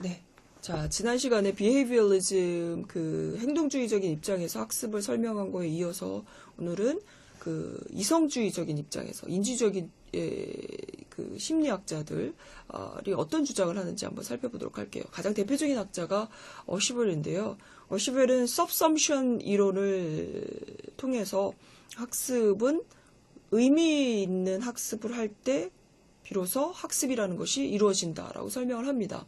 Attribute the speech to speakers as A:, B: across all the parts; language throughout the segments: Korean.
A: 네. 자, 지난 시간에 비헤이비얼리즘 그 행동주의적인 입장에서 학습을 설명한 거에 이어서 오늘은 그 이성주의적인 입장에서 인지적인 예, 그 심리학자들이 어떤 주장을 하는지 한번 살펴보도록 할게요. 가장 대표적인 학자가 어시벨인데요. 어시벨은 subsumption 이론을 통해서 학습은 의미 있는 학습을 할 때 비로소 학습이라는 것이 이루어진다라고 설명을 합니다.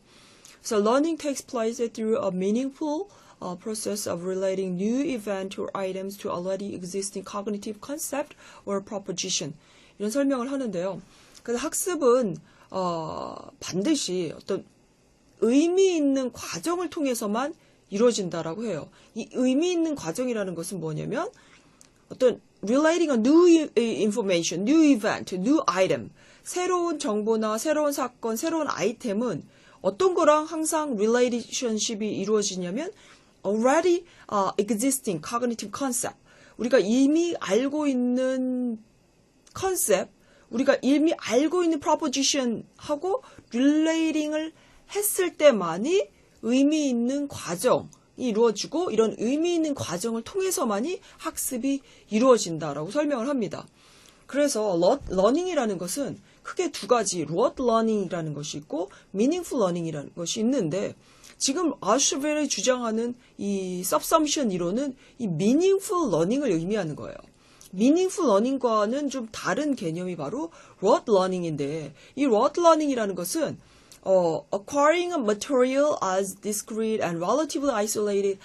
A: So learning takes place through a meaningful uh, process of relating new event or items to already existing cognitive concept or proposition. 이런 설명을 하는데요. 그래서 학습은 어, 반드시 어떤 의미 있는 과정을 통해서만 이루어진다라고 해요. 이 의미 있는 과정이라는 것은 뭐냐면 어떤 relating a new information, new event, new item, 새로운 정보나 새로운 사건, 새로운 아이템은 어떤 거랑 항상 relationship이 이루어지냐면 already uh, existing cognitive concept. 우리가 이미 알고 있는 컨셉, 우리가 이미 알고 있는 proposition하고 relating을 했을 때만이 의미 있는 과정이 이루어지고 이런 의미 있는 과정을 통해서만이 학습이 이루어진다라고 설명을 합니다. 그래서 러닝이라는 것은 크게 두 가지 word learning이라는 것이 있고 meaningful learning이라는 것이 있는데 지금 아슈벨이 주장하는 이 subsumption 이론은 이 meaningful learning을 의미하는 거예요. meaningful learning과는 좀 다른 개념이 바로 word learning인데 이 word learning이라는 것은 어, acquiring a material as discrete and relatively isolated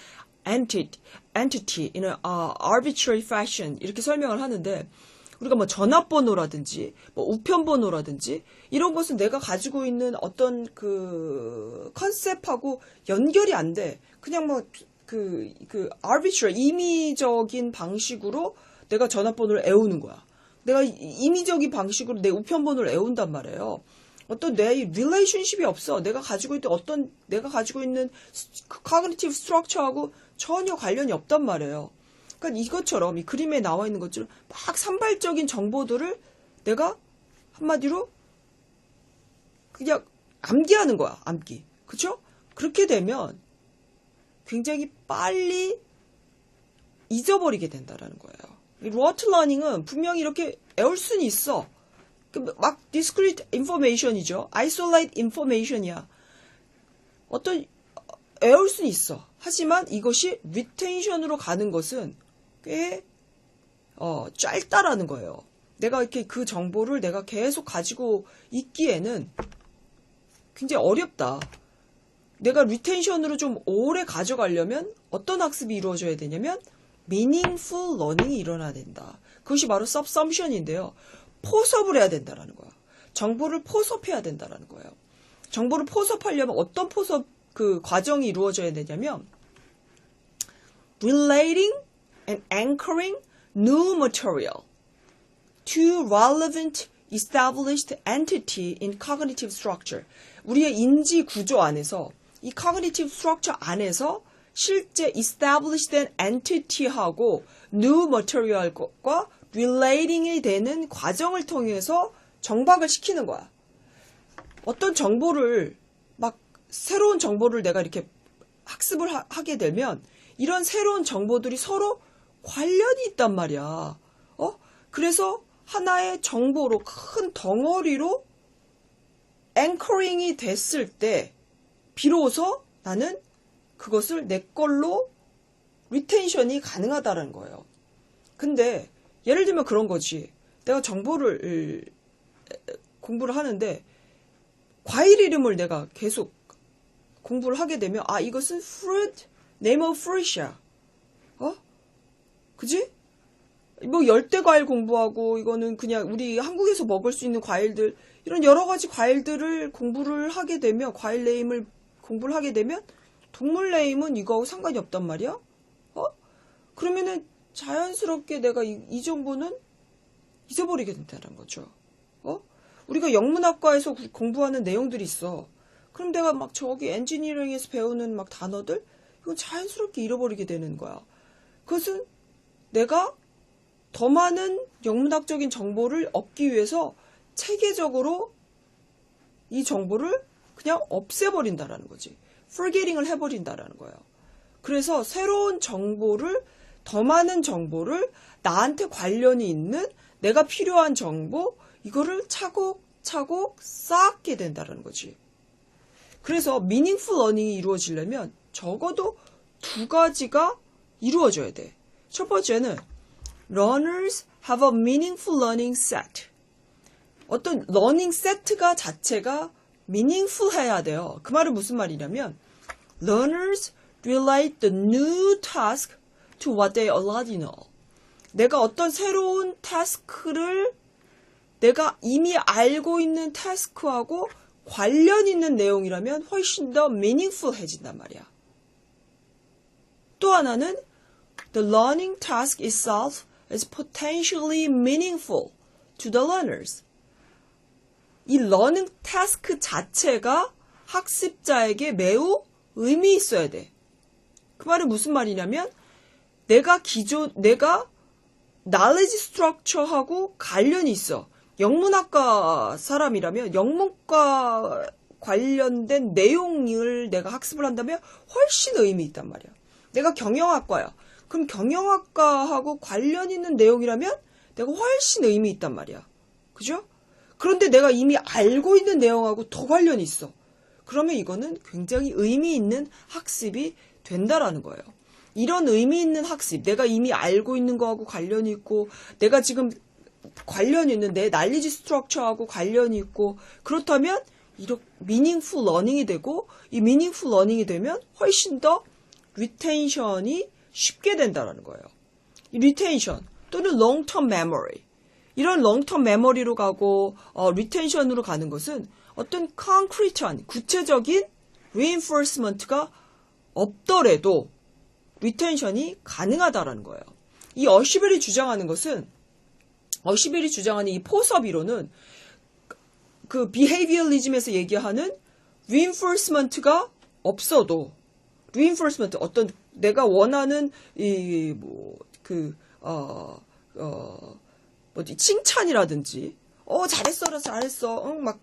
A: entity, entity in a uh, arbitrary fashion 이렇게 설명을 하는데 우리가 뭐 전화번호라든지 뭐 우편번호라든지 이런 것은 내가 가지고 있는 어떤 그 컨셉하고 연결이 안 돼. 그냥 뭐 그, 그, arbitrary, 임의적인 방식으로 내가 전화번호를 애우는 거야. 내가 임의적인 방식으로 내 우편번호를 애운단 말이에요. 어떤 내 릴레이션십이 없어. 내가 가지고 있는 어떤 내가 가지고 있는 cognitive structure하고 전혀 관련이 없단 말이에요. 그러니까 이것처럼 이 그림에 나와 있는 것처럼 막 산발적인 정보들을 내가 한마디로 그냥 암기하는 거야. 암기. 그쵸? 그렇게 되면 굉장히 빨리 잊어버리게 된다라는 거예요. 이 로어트 러닝은 분명히 이렇게 애울 수는 있어. 막 discrete information이죠. isolate information이야. 어떤 애울 수는 있어. 하지만 이것이 retention으로 가는 것은 꽤 어, 짧다라는 거예요. 내가 이렇게 그 정보를 내가 계속 가지고 있기에는 굉장히 어렵다. 내가 리텐션으로 좀 오래 가져가려면 어떤 학습이 이루어져야 되냐면 meaningful learning이 일어나야 된다. 그것이 바로 subsumption인데요. 포섭을 해야 된다라는 거야. 정보를 포섭해야 된다라는 거예요. 정보를 포섭하려면 어떤 포섭 그 과정이 이루어져야 되냐면 relating and anchoring new material to relevant established entity in cognitive structure. 우리의 인지 구조 안에서 이 cognitive structure 안에서 실제 established 된 entity하고 new material과 relating이 되는 과정을 통해서 정박을 시키는 거야. 어떤 정보를 막 새로운 정보를 내가 이렇게 학습을 하, 게 되면 이런 새로운 정보들이 서로 관련이 있단 말이야. 어? 그래서 하나의 정보로 큰 덩어리로 앵커링이 됐을 때 비로소 나는 그것을 내 걸로 리텐션이 가능하다는 거예요. 근데 예를 들면 그런 거지. 내가 정보를 공부를 하는데 과일 이름을 내가 계속 공부를 하게 되면 아 이것은 fruit, name of fruit이야. 어? 그지? 뭐 열대 과일 공부하고 이거는 그냥 우리 한국에서 먹을 수 있는 과일들 이런 여러 가지 과일들을 공부를 하게 되면 과일 네임을 공부를 하게 되면 동물 네임은 이거하고 상관이 없단 말이야. 어? 그러면은 자연스럽게 내가 이, 이 정보는 잊어버리게 된다는 거죠. 어? 우리가 영문학과에서 공부하는 내용들이 있어. 그럼 내가 막 저기 엔지니어링에서 배우는 막 단어들 이건 자연스럽게 잃어버리게 되는 거야. 그것은 내가 더 많은 영문학적인 정보를 얻기 위해서 체계적으로 이 정보를 그냥 없애버린다라는 거지. forgetting을 해버린다라는 거예요. 그래서 새로운 정보를 더 많은 정보를 나한테 관련이 있는 내가 필요한 정보 이거를 차곡차곡 쌓게 된다라는 거지. 그래서 meaningful learning이 이루어지려면 적어도 두 가지가 이루어져야 돼. 첫 번째는 learners have a meaningful learning set. 어떤 learning set가 자체가 meaningful 해야 돼요. 그 말은 무슨 말이냐면 learners relate the new task to what they already know. 내가 어떤 새로운 타스크를 내가 이미 알고 있는 타스크하고 관련 있는 내용이라면 훨씬 더 meaningful해진단 말이야. 또 하나는 the learning task itself is potentially meaningful to the learners. 이 learning task 자체가 학습자에게 매우 의미 있어야 돼. 그 말은 무슨 말이냐면 내가 기존 내가 knowledge structure하고 관련이 있어. 영문학과 사람이라면 영문과 관련된 내용을 내가 학습을 한다면 훨씬 의미 있단 말이야. 내가 경영학과야. 그럼 경영학과하고 관련 있는 내용이라면 내가 훨씬 의미 있단 말이야. 그죠? 그런데 내가 이미 알고 있는 내용하고 더 관련이 있어. 그러면 이거는 굉장히 의미 있는 학습이 된다라는 거예요. 이런 의미 있는 학습, 내가 이미 알고 있는 거하고 관련이 있고, 내가 지금 관련이 있는 내 날리지 스트럭처하고 관련이 있고, 그렇다면 이렇게 미닝풀 러닝이 되고, 이 미닝풀 러닝이 되면 훨씬 더 리텐션이 쉽게 된다라는 거예요. 이 리텐션 또는 롱텀 메모리 이런 롱텀 메모리로 가고 어, 리텐션으로 가는 것은 어떤 concrete한 구체적인 reinforcement가 없더라도 리텐션이 가능하다라는 거예요. 이 어시벨이 주장하는 것은 어시벨이 주장하는 이 포섭 이론은 그 비헤이비얼리즘에서 얘기하는 reinforcement가 없어도 reinforcement 어떤 내가 원하는 이 뭐 그 어 어 뭐지 칭찬이라든지 어 잘했어 잘했어 응, 막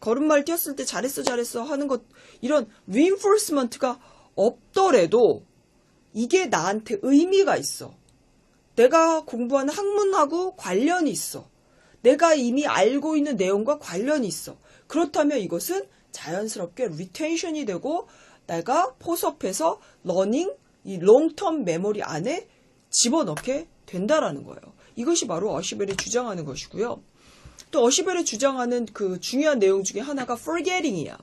A: 걸음말 뛰었을 때 잘했어 잘했어 하는 것 이런 reinforcement가 없더라도 이게 나한테 의미가 있어. 내가 공부하는 학문하고 관련이 있어. 내가 이미 알고 있는 내용과 관련이 있어. 그렇다면 이것은 자연스럽게 리텐션이 되고 내가 포섭해서 러닝 이 롱텀 메모리 안에 집어넣게 된다라는 거예요. 이것이 바로 어시벨이 주장하는 것이고요. 또 어시벨이 주장하는 그 중요한 내용 중에 하나가 forgetting이야.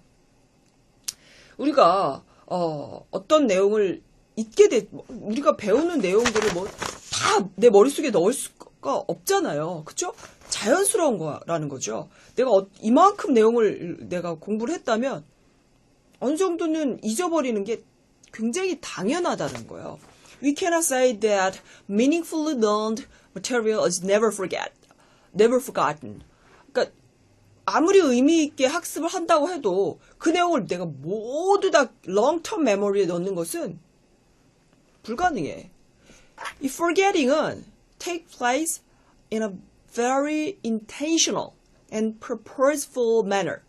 A: 우리가 어, 어떤 내용을 잊게 돼 우리가 배우는 내용들을 뭐 다 내 머릿속에 넣을 수가 없잖아요. 그쵸? 자연스러운 거라는 거죠. 내가 어, 이만큼 내용을 내가 공부를 했다면 어느 정도는 잊어버리는 게 굉장히 당연하다는 거예요. We cannot say that meaningfully learned material is never forget, never forgotten. 그러니까 아무리 의미 있게 학습을 한다고 해도 그 내용을 내가 모두 다 long-term memory에 넣는 것은 불가능해. 이 forgetting은 take place in a very intentional and purposeful manner.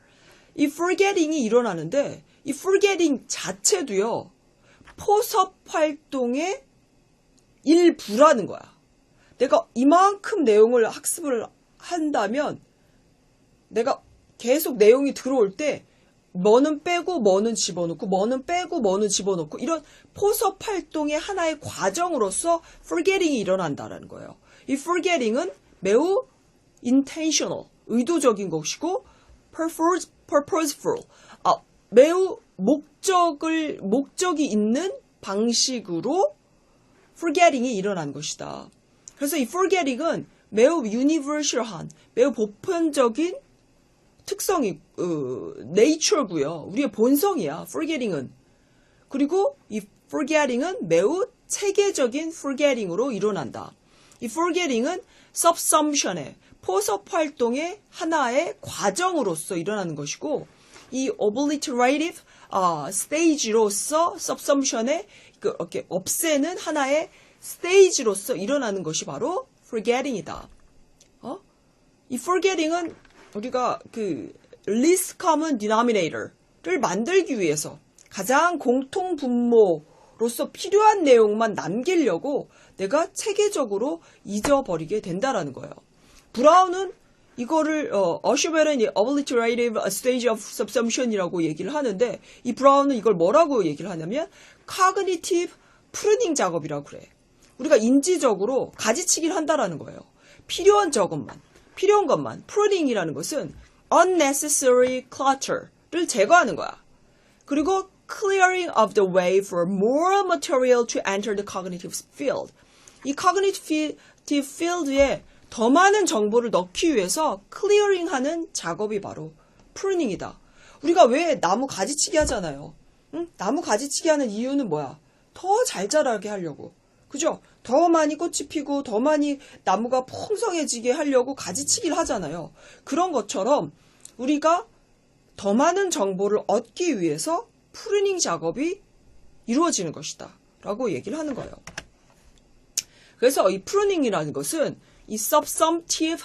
A: 이 forgetting이 일어나는데 이 forgetting 자체도요. 포섭 활동의 일부라는 거야. 내가 이만큼 내용을 학습을 한다면 내가 계속 내용이 들어올 때 뭐는 빼고 뭐는 집어넣고 뭐는 빼고 뭐는 집어넣고 이런 포섭 활동의 하나의 과정으로서 forgetting이 일어난다라는 거예요. 이 forgetting은 매우 intentional, 의도적인 것이고 purpose, purposeful, 아, 매우 목적을 목적이 있는 방식으로 forgetting이 일어난 것이다. 그래서 이 forgetting은 매우 universal한, 매우 보편적인 특성이 어, nature고요. 우리의 본성이야. forgetting은. 그리고 이 forgetting은 매우 체계적인 forgetting으로 일어난다. 이 forgetting은 subsumption의 포섭 활동의 하나의 과정으로서 일어나는 것이고 이 obliterative 어, 스테이지로서 subsumption의 그, 이렇게 없애는 하나의 스테이지로서 일어나는 것이 바로 forgetting이다. 어? 이 forgetting은 우리가 그 least common denominator 를 만들기 위해서 가장 공통 분모로서 필요한 내용만 남기려고 내가 체계적으로 잊어버리게 된다라는 거예요. 브라운은 이거를 어, 어슈벨은 obliterative stage of subsumption이라고 얘기를 하는데 이 브라운은 이걸 뭐라고 얘기를 하냐면 cognitive pruning 작업이라고 그래. 우리가 인지적으로 가지치기를 한다라는 거예요. 필요한 저것만, 필요한 것만. pruning이라는 것은 unnecessary clutter를 제거하는 거야. 그리고 clearing of the way for more material to enter the cognitive field. 이 cognitive field에 더 많은 정보를 넣기 위해서 clearing 하는 작업이 바로 pruning이다. 우리가 왜 나무 가지치기 하잖아요. 응? 나무 가지치기 하는 이유는 뭐야? 더 잘 자라게 하려고. 그죠? 더 많이 꽃이 피고 더 많이 나무가 풍성해지게 하려고 가지치기를 하잖아요. 그런 것처럼 우리가 더 많은 정보를 얻기 위해서 프루닝 작업이 이루어지는 것이다. 라고 얘기를 하는 거예요. 그래서 이 프루닝이라는 것은 이 subsumptive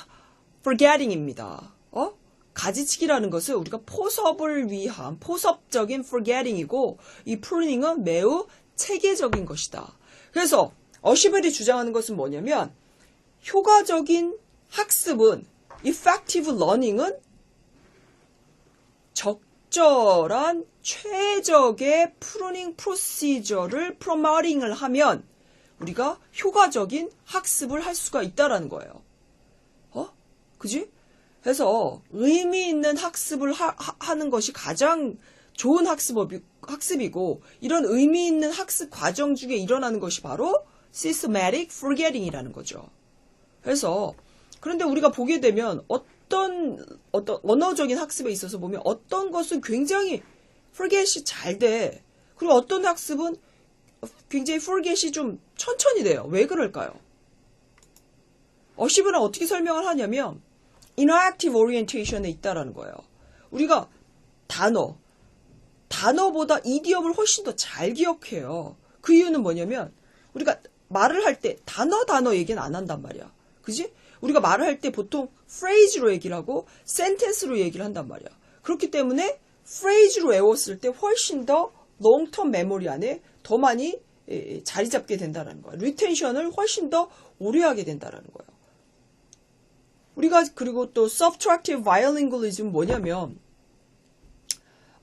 A: forgetting입니다. 어? 가지치기라는 것은 우리가 포섭을 위한 포섭적인 forgetting이고 이 pruning은 매우 체계적인 것이다. 그래서 어시벨이 주장하는 것은 뭐냐면 효과적인 학습은 effective learning은 적절한 최적의 프루닝 프로시저를 프로모팅을 하면 우리가 효과적인 학습을 할 수가 있다라는 거예요. 어? 그지? 그래서 의미 있는 학습을 하, 는 것이 가장 좋은 학습업이, 학습이고 이런 의미 있는 학습 과정 중에 일어나는 것이 바로 systematic forgetting이라는 거죠. 그래서 그런데 우리가 보게 되면 어떤 어떤 언어적인 학습에 있어서 보면 어떤 것은 굉장히 forget이 잘 돼. 그리고 어떤 학습은 굉장히 forget이 좀 천천히 돼요. 왜 그럴까요? 어시브는 어떻게 설명을 하냐면 interactive orientation에 있다라는 거예요. 우리가 단어, 단어보다 이디엄을 훨씬 더 잘 기억해요. 그 이유는 뭐냐면 우리가 말을 할 때 단어 단어 얘기는 안 한단 말이야. 그지? 우리가 말을 할 때 보통 phrase로 얘기를 하고 sentence로 얘기를 한단 말이야. 그렇기 때문에 phrase로 외웠을 때 훨씬 더 롱텀 메모리 안에 더 많이 자리 잡게 된다는 거야. 리텐션을 훨씬 더 오래 하게 된다는 거예요. 우리가 그리고 또 subtractive bilingualism 뭐냐면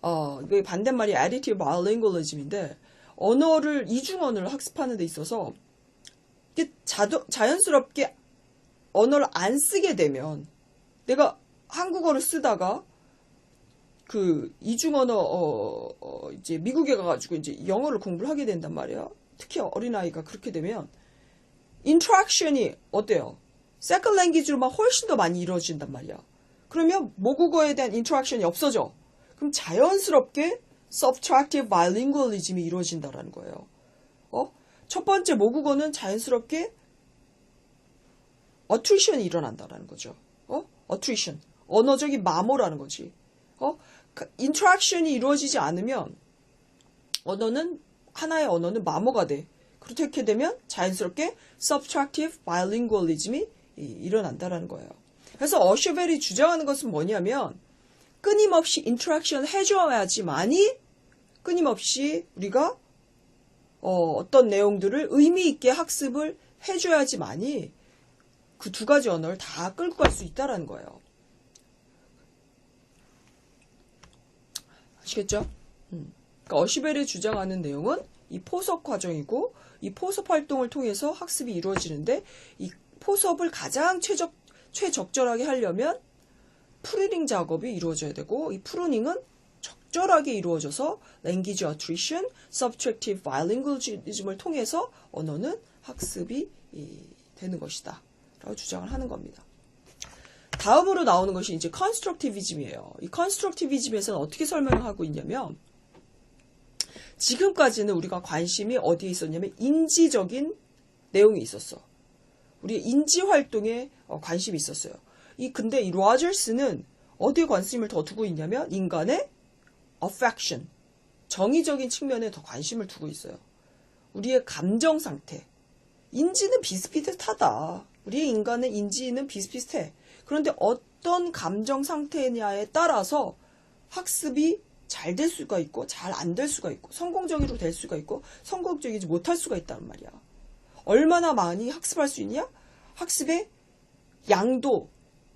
A: 어, 반대말이 additive bilingualism인데 언어를 이중 언어를 학습하는 데 있어서 이게 자도, 자연스럽게 언어를 안 쓰게 되면 내가 한국어를 쓰다가 그 이중 언어 어, 어, 이제 미국에 가가지고 이제 영어를 공부를 하게 된단 말이야. 특히 어린 아이가 그렇게 되면 인트랙션이 어때요? 세컨 랭귀지로만 훨씬 더 많이 이루어진단 말이야. 그러면 모국어에 대한 인트랙션이 없어져. 그럼 자연스럽게 subtractive bilingualism이 이루어진다라는 거예요. 어? 첫 번째 모국어는 자연스럽게 attrition이 일어난다라는 거죠. 어? attrition. 언어적인 마모라는 거지. 어? 인트랙션이 이루어지지 않으면 언어는 하나의 언어는 마모가 돼. 그렇게 되면 자연스럽게 subtractive bilingualism이 일어난다라는 거예요. 그래서 어셔벨이 주장하는 것은 뭐냐면 끊임없이 인터랙션 해줘야지만이 끊임없이 우리가 어, 떤 내용들을 의미 있게 학습을 해줘야지만이 그 두 가지 언어를 다 끌고 갈 수 있다라는 거예요. 아시겠죠? 음. 그러니까 어시벨이 주장하는 내용은 이 포섭 과정이고 이 포섭 활동을 통해서 학습이 이루어지는데 이 포섭을 가장 최적 최적절하게 하려면 프루닝 작업이 이루어져야 되고 이 프루닝은 적절하게 이루어져서 language attrition, subtractive bilingualism을 통해서 언어는 학습이 되는 것이다. 라고 주장을 하는 겁니다. 다음으로 나오는 것이 이제 constructivism이에요. 이 constructivism에서는 어떻게 설명을 하고 있냐면 지금까지는 우리가 관심이 어디에 있었냐면 인지적인 내용이 있었어. 우리 인지 활동에 어, 관심이 있었어요. 이 근데 이 로저스는 어디에 관심을 더 두고 있냐면 인간의 affection, 정의적인 측면에 더 관심을 두고 있어요. 우리의 감정 상태. 인지는 비슷비슷하다. 우리의 인간의 인지는 비슷비슷해. 그런데 어떤 감정 상태냐에 따라서 학습이 잘 될 수가 있고 잘 안 될 수가 있고 성공적으로 될 수가 있고 성공적이지 못할 수가 있단 말이야. 얼마나 많이 학습할 수 있냐? 학습의 양도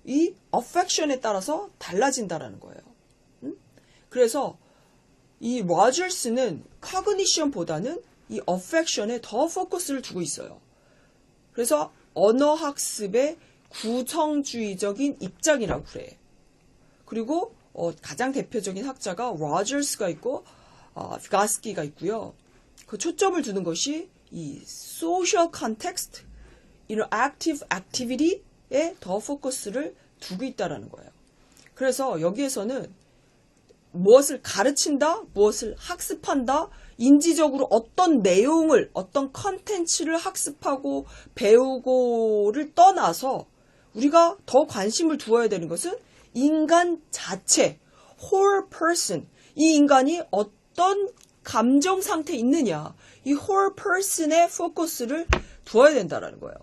A: 이 affection에 따라서 달라진다라는 거예요. 음? 그래서 이 로저스는 cognition보다는 이 affection에 더 포커스를 두고 있어요. 그래서 언어 학습의 구성주의적인 입장이라고 그래. 그리고 어, 가장 대표적인 학자가 로저스가 있고 어, 비가스키가 있고요. 그 초점을 두는 것이 이 social context, interactive activity에 더 포커스를 두고 있다라는 거예요. 그래서 여기에서는 무엇을 가르친다, 무엇을 학습한다, 인지적으로 어떤 내용을, 어떤 컨텐츠를 학습하고 배우고를 떠나서 우리가 더 관심을 두어야 되는 것은 인간 자체, whole person, 이 인간이 어떤 감정 상태에 있느냐, 이 whole person에 포커스를 두어야 된다라는 거예요.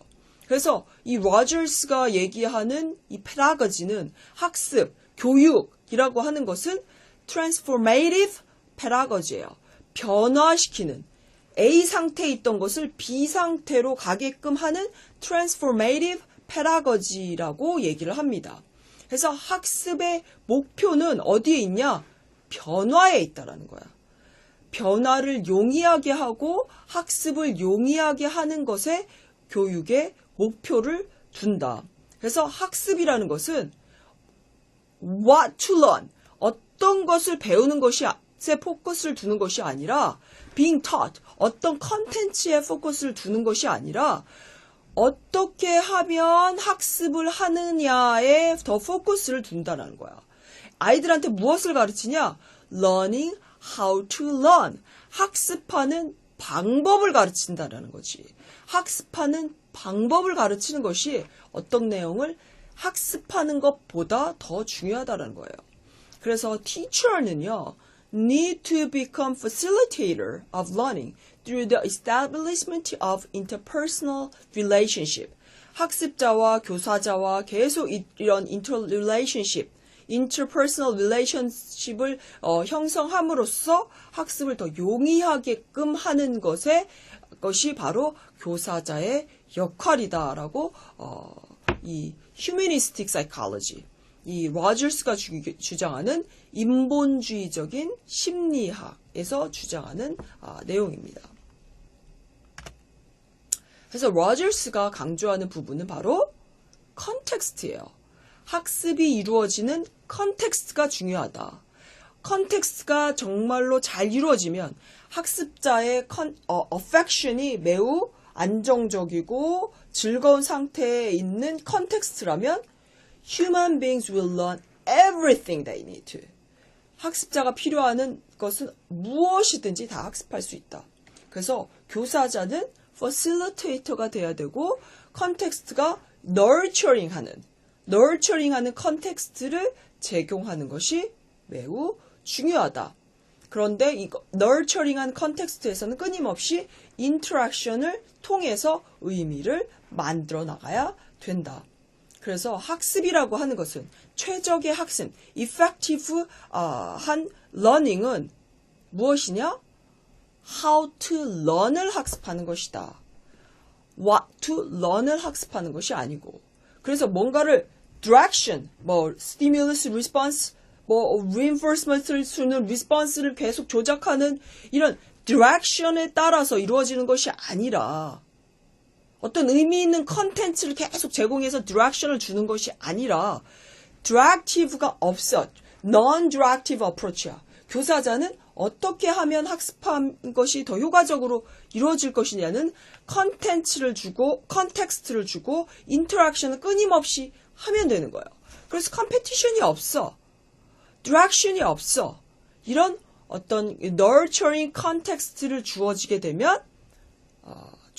A: 그래서 이 로저스가 얘기하는 이 페다거지는 학습, 교육이라고 하는 것은 transformative pedagogy예요. 변화시키는 A 상태에 있던 것을 B 상태로 가게끔 하는 transformative pedagogy라고 얘기를 합니다. 그래서 학습의 목표는 어디에 있냐? 변화에 있다라는 거야. 변화를 용이하게 하고 학습을 용이하게 하는 것에 교육의 목표를 둔다. 그래서 학습이라는 것은 what to learn, 어떤 것을 배우는 것이 에 포커스를 두는 것이 아니라 being taught, 어떤 컨텐츠에 포커스를 두는 것이 아니라 어떻게 하면 학습을 하느냐에 더 포커스를 둔다는 거야. 아이들한테 무엇을 가르치냐? learning how to learn. 학습하는 방법을 가르친다라는 거지. 학습하는 방법을 가르치는 것이 어떤 내용을 학습하는 것보다 더 중요하다는 거예요. 그래서 teacher는요, need to become facilitator of learning through the establishment of interpersonal relationship. 학습자와 교사자와 계속 이런 interrelationship, interpersonal relationship을 어, 형성함으로써 학습을 더 용이하게끔 하는 것에 것이 바로 교사자의 역할이다라고 어, 이이로 저스가 주장하는 인본주의적인 심리학에서 주장하는 아, 내용입니다. 그래서 로저스가 강조하는 부분은 바로 컨텍스트예요. 학습이 이루어지는 컨텍스트가 중요하다. 컨텍스트가 정말로 잘 이루어지면 학습자의 컨, 어, affection이 매우 안정적이고 즐거운 상태에 있는 컨텍스트라면 human beings will learn everything they need. 학습자가 필요하는 것은 무엇이든지 다 학습할 수 있다. 그래서 교사자는 facilitator가 돼야 되고 컨텍스트가 nurturing 하는 nurturing 하는 컨텍스트를 제공하는 것이 매우 중요하다. 그런데 이 nurturing한 컨텍스트에서는 끊임없이 인터랙션을 통해서 의미를 만들어 나가야 된다. 그래서 학습이라고 하는 것은 최적의 학습, effective 어, 한 learning은 무엇이냐? how to learn을 학습하는 것이다. what to learn을 학습하는 것이 아니고 그래서 뭔가를 direction, 뭐 stimulus response, 뭐 reinforcement을 주는 response를 계속 조작하는 이런 direction에 따라서 이루어지는 것이 아니라 어떤 의미 있는 컨텐츠를 계속 제공해서 디렉션을 주는 것이 아니라 디렉티브가 없어. non-directive approach야. 교사자는 어떻게 하면 학습한 것이 더 효과적으로 이루어질 것이냐는 컨텐츠를 주고 컨텍스트를 주고 인터랙션을 끊임없이 하면 되는 거예요. 그래서 컴페티션이 없어. 디렉션이 없어. 이런 어떤 nurturing 컨텍스트를 주어지게 되면 어,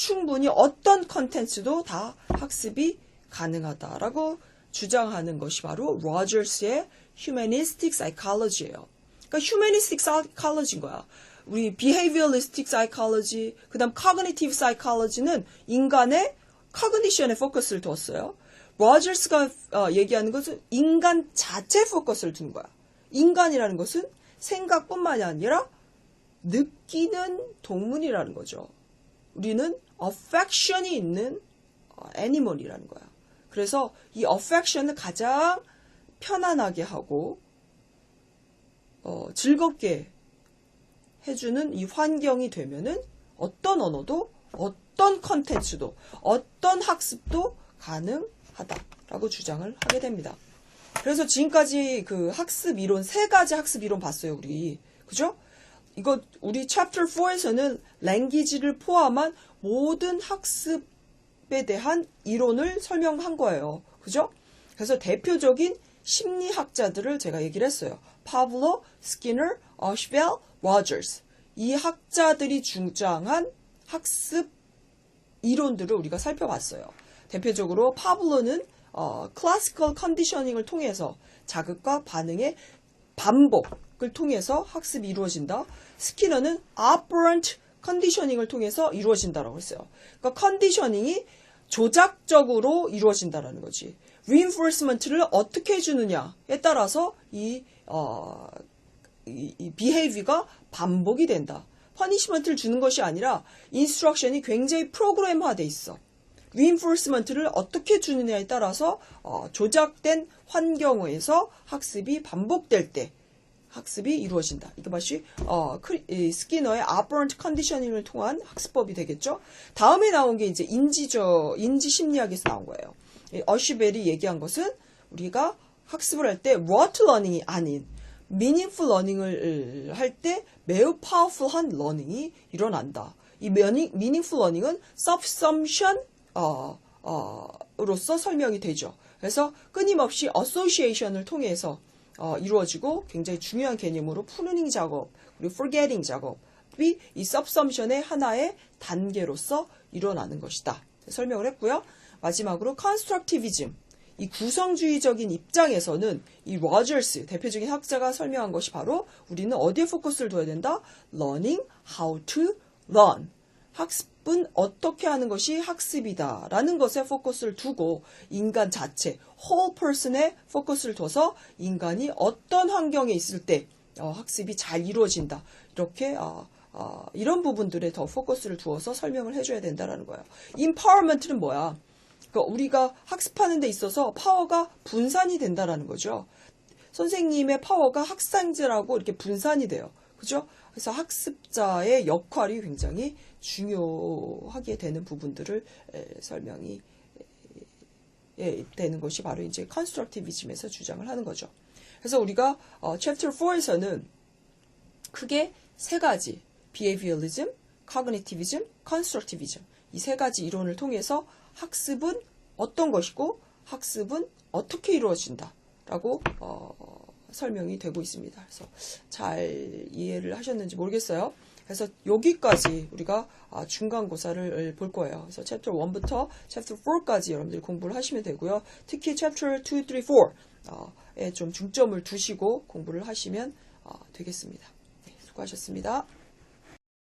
A: 충분히 어떤 컨텐츠도 다 학습이 가능하다라고 주장하는 것이 바로 로저스의 humanistic psychology예요. 그러니까 humanistic psychology인 거야. 우리 behavioralistic psychology, 그다음 cognitive psychology는 인간의 cognition에 포커스를 두었어요. 로저스가 어, 얘기하는 것은 인간 자체 포커스를 두는 거야. 인간이라는 것은 생각뿐만이 아니라 느끼는 동물이라는 거죠. 우리는 affection이 있는 어, 애니멀이라는 거야. 그래서 이 affection을 가장 편안하게 하고 어, 즐겁게 해주는 이 환경이 되면은 어떤 언어도 어떤 컨텐츠도 어떤 학습도 가능하다라고 주장을 하게 됩니다. 그래서 지금까지 그 학습 이론 세 가지 학습 이론 봤어요, 우리. 그죠? 이거 우리 챕터 4에서는 랭귀지를 포함한 모든 학습에 대한 이론을 설명한 거예요. 그죠? 그래서 대표적인 심리학자들을 제가 얘기를 했어요. 파블로, 스키너, 어시벨, 로저스. 이 학자들이 주장한 학습 이론들을 우리가 살펴봤어요. 대표적으로 파블로는 어, 클래시컬 컨디셔닝을 통해서 자극과 반응의 반복을 통해서 학습이 이루어진다. 스키너는 operant 컨디셔닝을 통해서 이루어진다라고 했어요. 그러니까 컨디셔닝이 조작적으로 이루어진다라는 거지. reinforcement를 어떻게 해주느냐에 따라서 이, 어, 이, 이 behavior가 반복이 된다. 퍼니시먼트를 주는 것이 아니라 인스트럭션이 굉장히 프로그램화돼 있어. reinforcement를 어떻게 주느냐에 따라서 어, 조작된 환경에서 학습이 반복될 때 학습이 이루어진다. 마치 어, 크리- 이 스키너의 operant conditioning을 통한 학습법이 되겠죠. 다음에 나온 게 이제 인지저 인지 심리학에서 나온 거예요. 이 어시벨이 얘기한 것은 우리가 학습을 할 때 what learning이 아닌 meaningful learning을 할 때 매우 powerful한 learning이 일어난다. 이 meaning- meaningful learning은 subsumption 어, 어, 로서 설명이 되죠. 그래서 끊임없이 association을 통해서 어, 이루어지고 굉장히 중요한 개념으로 프루닝 작업 그리고 forgetting 작업이 이 subsumption의 하나의 단계로서 일어나는 것이다. 설명을 했고요. 마지막으로 constructivism 이 구성주의적인 입장에서는 이 로저스 대표적인 학자가 설명한 것이 바로 우리는 어디에 포커스를 둬야 된다? learning how to learn. 학습은 어떻게 하는 것이 학습이다. 라는 것에 포커스를 두고 인간 자체, whole person에 포커스를 둬서 인간이 어떤 환경에 있을 때 어, 학습이 잘 이루어진다. 이렇게 어, 어, 이런 부분들에 더 포커스를 두어서 설명을 해줘야 된다라는 거예요. empowerment는 뭐야? 그러니까 우리가 학습하는 데 있어서 파워가 분산이 된다라는 거죠. 선생님의 파워가 학생들하고 이렇게 분산이 돼요. 그죠? 그래서 학습자의 역할이 굉장히 중요하게 되는 부분들을 에, 설명이 에, 되는 것이 바로 이제 컨스트럭티비즘에서 주장을 하는 거죠. 그래서 우리가 어, 챕터 4에서는 크게 세 가지 behavioralism, cognitivism, constructivism 이 세 가지 이론을 통해서 학습은 어떤 것이고 학습은 어떻게 이루어진다라고 어, 설명이 되고 있습니다. 그래서 잘 이해를 하셨는지 모르겠어요. 그래서 여기까지 우리가 아, 중간고사를 볼 거예요. 그래서 챕터 1부터 챕터 4까지 여러분들이 공부를 하시면 되고요. 특히 챕터 2, 3, 4에 좀 중점을 두시고 공부를 하시면 어, 되겠습니다. 네, 수고하셨습니다.